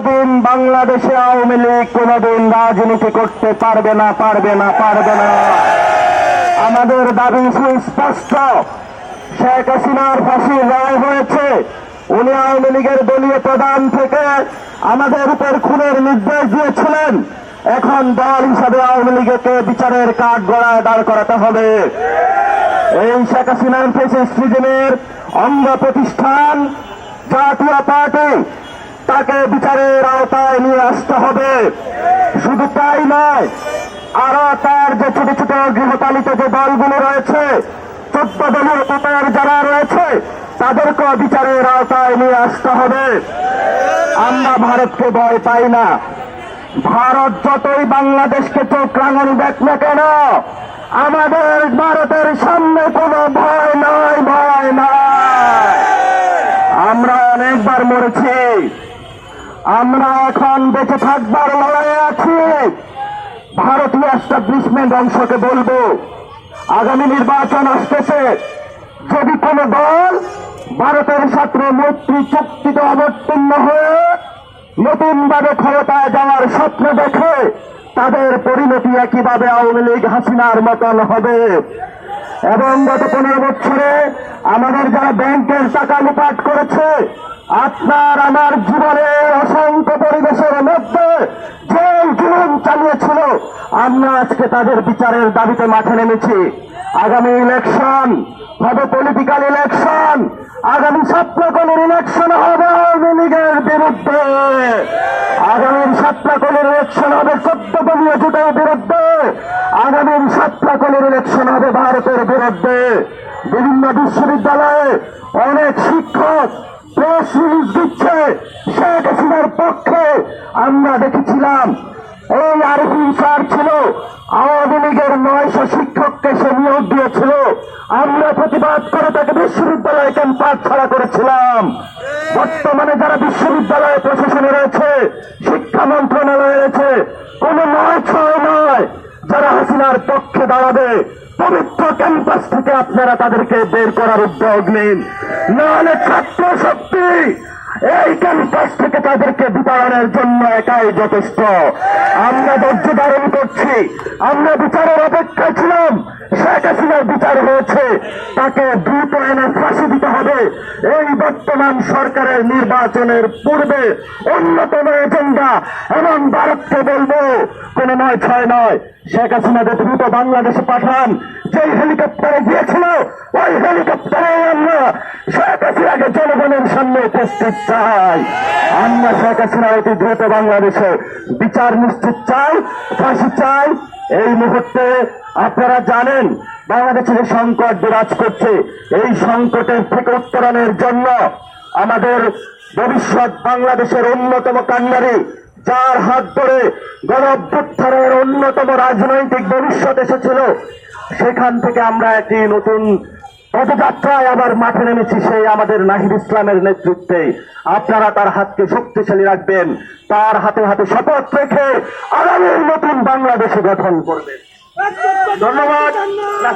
কোনোদিন বাংলাদেশে আওয়ামী লীগ কোনোদিন রাজনীতি করতে পারবে না পারবে না পারবে না। আমাদের দাবি সুস্পষ্ট শেখ হাসিনার ফাঁসির রায় হয়েছে। উনি আওয়ামী লীগের দলীয় প্রধান থেকে আমাদের উপর খুনের নির্দেশ দিয়েছিলেন। এখন দল হিসাবে আওয়ামী লীগকে বিচারের কাঠ গড়ায় দাঁড় করাতে হবে। এই শেখ হাসিনার ফেসিস রিজিমের অঙ্গ প্রতিষ্ঠান জাতীয় পার্টি তাকে বিচারের আওতায় নিয়ে আসতে হবে। শুধু তাই নয় আরও তার যে ছোট ছোট গৃহপালিত যে দলগুলো রয়েছে, চোদ্দ দলীয় পতার যারা রয়েছে, তাদেরকেও বিচারের আওতায় নিয়ে আসতে হবে। আমরা ভারতকে ভয় পাই না। ভারত যতই বাংলাদেশকে চোখ রাঙানি দেখ না কেন, আমাদের ভারতের সামনে কোনো ভয় নয় ভয় নয় আমরা অনেকবার মরেছি আমরা এখন বেঁচে থাকবার লড়াইয়ে আছি। ভারতীয় এস্টাবলিশমেন্ট অংশকে বলব, আগামী নির্বাচন আসতেছে। যদি কোন দল ভারতের সাথে মৈত্রী চুক্তিতে অবতীর্ণ হয়ে নতুনভাবে ক্ষমতায় যাওয়ার স্বপ্ন দেখে, তাদের পরিণতি একইভাবে আওয়ামী লীগ হাসিনার মতন হবে। এবং গত পনেরো বছরে আমাদের যারা ব্যাংকের টাকা লুপাট করেছে আপনার আমার জীবনের অসংখ্য পরিবেশের মধ্যে যে জুলুম চালিয়েছিল, আমরা আজকে তাদের বিচারের দাবিতে মাঠে নেমেছি। আগামী ইলেকশন হবে পলিটিক্যাল ইলেকশন আগামী ছাত্রকলের ইলেকশন হবে আওয়ামী লীগের বিরুদ্ধে। আগামীর ছাত্রকলের ইলেকশন হবে দলীয় জোটের বিরুদ্ধে। আগামীর ছাত্রকলের ইলেকশন হবে ভারতের বিরুদ্ধে। বিভিন্ন বিশ্ববিদ্যালয়ে অনেক শিক্ষক প্রেস রিলিজ দিচ্ছে শেখ হাসিনার পক্ষে। আমরা দেখেছিলাম, এই আরফিন স্যার ছিল, আওয়ামী লীগের নয়শো শিক্ষককে সে নিয়োগ দিয়েছিল। আমরা প্রতিবাদ করে তাকে বিশ্ববিদ্যালয় ক্যাম্পাস ছাড়া করেছিলাম। বর্তমানে যারা বিশ্ববিদ্যালয় প্রশাসনে রয়েছে, শিক্ষা মন্ত্রণালয়ে রয়েছে, কোন নয় ছয় নয় যারা হাসিনার পক্ষে দাঁড়াবে পবিত্র ক্যাম্পাস থেকে আপনারা তাদেরকে বের করার উদ্যোগ নিন। নাহলে ছাত্র শক্তি এই ক্যাম্পাস থেকে তাদেরকে বিতরণের জন্য একাই যথেষ্ট। আমরা ধৈর্য ধারণ করছি। আমরা বিচারের অপেক্ষা ছিলাম। শেখ হাসিনার বিচার হয়েছে। তাকে দ্রুত এই বর্তমান সরকারের নির্বাচনের পূর্বে অন্যতম এজেন্ডা এবং ভারতকে বলব, কোন নয় ছয় নয়। শেখ হাসিনাকে দ্রুত বাংলাদেশে পাঠান। যেই হেলিকপ্টারে গিয়েছিল, ওই হেলিকপ্টারে আমরা শেখ হাসিনাকে জনগণের সামনে উপস্থিত চাই। আমরা শেখ হাসিনা অতি দ্রুত বাংলাদেশে বিচার নিশ্চিত চাই, ফাঁসি চাই। এই মুহূর্তে আপনারা জানেন বাংলাদেশে যে সংকট বিরাজ করছে। এই সংকটের থেকে উত্তরণের জন্য আমাদের ভবিষ্যৎ বাংলাদেশের অন্যতম কান্ডারি, যার হাত ধরে গণঅভ্যুত্থানের অন্যতম রাজনৈতিক ভবিষ্যৎ এসেছিল। সেখান থেকে আমরা একটি নতুন পদযাত্রায় আবার মাঠে নেমেছি সেই আমাদের নাহিদ ইসলামের নেতৃত্বে। আপনারা তার হাতকে শক্তিশালী রাখবেন, তার হাতে হাতে শপথ রেখে আগামীর নতুন বাংলাদেশে গঠন করবেন। ধন্যবাদ।